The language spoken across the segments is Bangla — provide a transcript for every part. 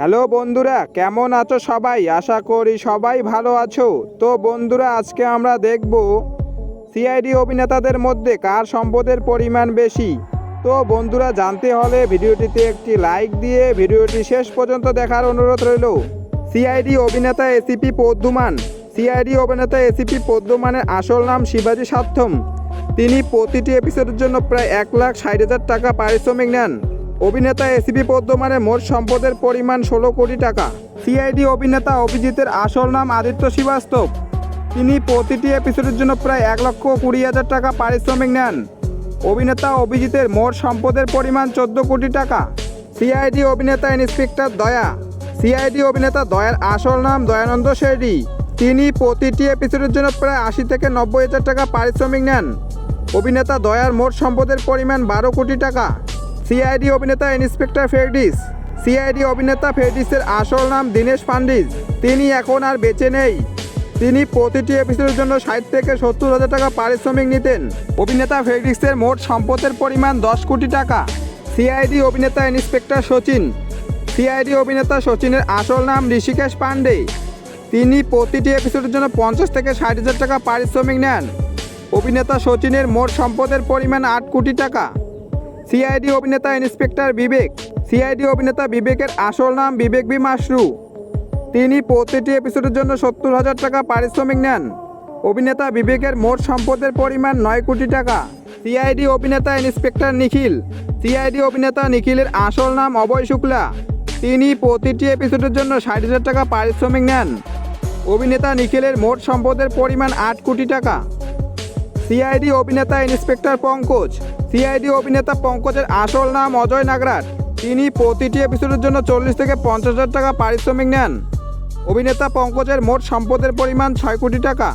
হ্যালো বন্ধুরা, কেমন আছো সবাই? আশা করি সবাই ভালো আছো। তো বন্ধুরা, আজকে আমরা দেখব সিআইডি অভিনেতাদের মধ্যে কার সম্পদের পরিমাণ বেশি। তো বন্ধুরা, জানতে হলে ভিডিওটিতে একটি লাইক দিয়ে ভিডিওটি শেষ পর্যন্ত দেখার অনুরোধ রইল। সিআইডি অভিনেতা এসিপি পদ্মমান। সিআইডি অভিনেতা এসিপি পদ্মমানের আসল নাম শিবাজি সার্থম তিনি প্রতিটি এপিসোডের জন্য প্রায় এক লাখ ষাট হাজার টাকা পারিশ্রমিক নেন। অভিনেতা এসিপি পদ্মমানের মোট সম্পদের পরিমাণ ষোলো কোটি টাকা। সিআইডি অভিনেতা অভিজিতের আসল নাম আদিত্য শ্রীবাস্তব। তিনি প্রতিটি এপিসোডের জন্য প্রায় এক লক্ষ কুড়ি হাজার টাকা পারিশ্রমিক নেন। অভিনেতা অভিজিতের মোট সম্পদের পরিমাণ চোদ্দ কোটি টাকা। সিআইডি অভিনেতা ইন্সপেক্টর দয়া। সিআইডি অভিনেতা দয়ার আসল নাম দয়ানন্দ শেডি তিনি প্রতিটি এপিসোডের জন্য প্রায় আশি থেকে নব্বই হাজার টাকা পারিশ্রমিক নেন। অভিনেতা দয়ার মোট সম্পদের পরিমাণ বারো কোটি টাকা। সিআইডি অভিনেতা ইন্সপেক্টর ফেরডিস সিআইডি অভিনেতা ফেরডিসের আসল নাম দীনেশ পান্ডিস তিনি এখন আর বেঁচে নেই। তিনি প্রতিটি এপিসোডের জন্য ষাট থেকে সত্তর হাজার টাকা পারিশ্রমিক নিতেন। অভিনেতা ফেরডিক্সের মোট সম্পদের পরিমাণ দশ কোটি টাকা। সিআইডি অভিনেতা ইন্সপেক্টর সচিন। সিআইডি অভিনেতা সচিনের আসল নাম ঋষিকেশ পান্ডে। তিনি প্রতিটি এপিসোডের জন্য পঞ্চাশ থেকে ষাট হাজার টাকা পারিশ্রমিক নেন। অভিনেতা সচিনের মোট সম্পদের পরিমাণ আট কোটি টাকা। সিআইডি অভিনেতা ইন্সপেক্টর বিবেক। সিআইডি অভিনেতা বিবেকের আসল নাম বিবেক বি মাসরু তিনি প্রতিটি এপিসোডের জন্য সত্তর হাজার টাকা পারিশ্রমিক নেন। অভিনেতা বিবেকের মোট সম্পদের পরিমাণ নয় কোটি টাকা। সিআইডি অভিনেতা ইন্সপেক্টর নিখিল। সিআইডি অভিনেতা নিখিলের আসল নাম অভয় শুক্লা। তিনি প্রতিটি এপিসোডের জন্য ষাট হাজার টাকা পারিশ্রমিক নেন। অভিনেতা নিখিলের মোট সম্পদের পরিমাণ আট কোটি টাকা। সিআইডি অভিনেতা ইন্সপেক্টর পঙ্কজ। সিআইডি অভিনেতা পঙ্কজের আসল নাম অজয় নাগরাট তিনি প্রতিটি এপিসোডের জন্য চল্লিশ থেকে পঞ্চাশ হাজার টাকা পারিশ্রমিক নেন। অভিনেতা পঙ্কজের মোট সম্পদের পরিমাণ ছয় কোটি টাকা।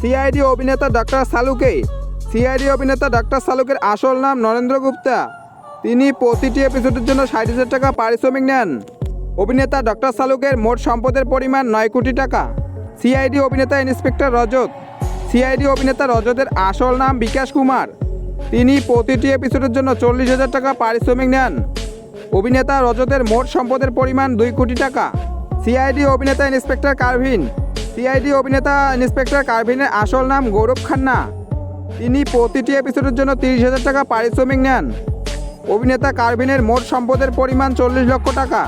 সিআইডি অভিনেতা ডক্টর সালুকে। সিআইডি অভিনেতা ডাক্তার সালুকের আসল নাম নরেন্দ্র গুপ্তা। তিনি প্রতিটি এপিসোডের জন্য ষাট হাজার টাকা পারিশ্রমিক নেন। অভিনেতা ডক্টর সালুকের মোট সম্পদের পরিমাণ নয় কোটি টাকা। সিআইডি অভিনেতা ইন্সপেক্টর রজত। সিআইডি অভিনেতা রজতের আসল নাম বিকাশ কুমার। তিনি প্রতিটি এপিসোডের জন্য চল্লিশ হাজার টাকা পারিশ্রমিক নেন। অভিনেতা রজতের মোট সম্পদের পরিমাণ দুই কোটি টাকা। সিআইডি অভিনেতা ইন্সপেক্টর কারভিন। সিআইডি অভিনেতা ইন্সপেক্টর কারভিনের আসল নাম গৌরব খান্না। তিনি প্রতিটি এপিসোডের জন্য তিরিশ হাজার টাকা পারিশ্রমিক নেন। অভিনেতা কারভিনের মোট সম্পদের পরিমাণ চল্লিশ লক্ষ টাকা।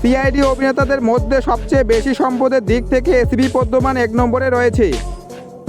সিআইডি অভিনেতাদের মধ্যে সবচেয়ে বেশি সম্পদের দিক থেকে এসিবি পদ্মমান এক নম্বরে রয়েছে।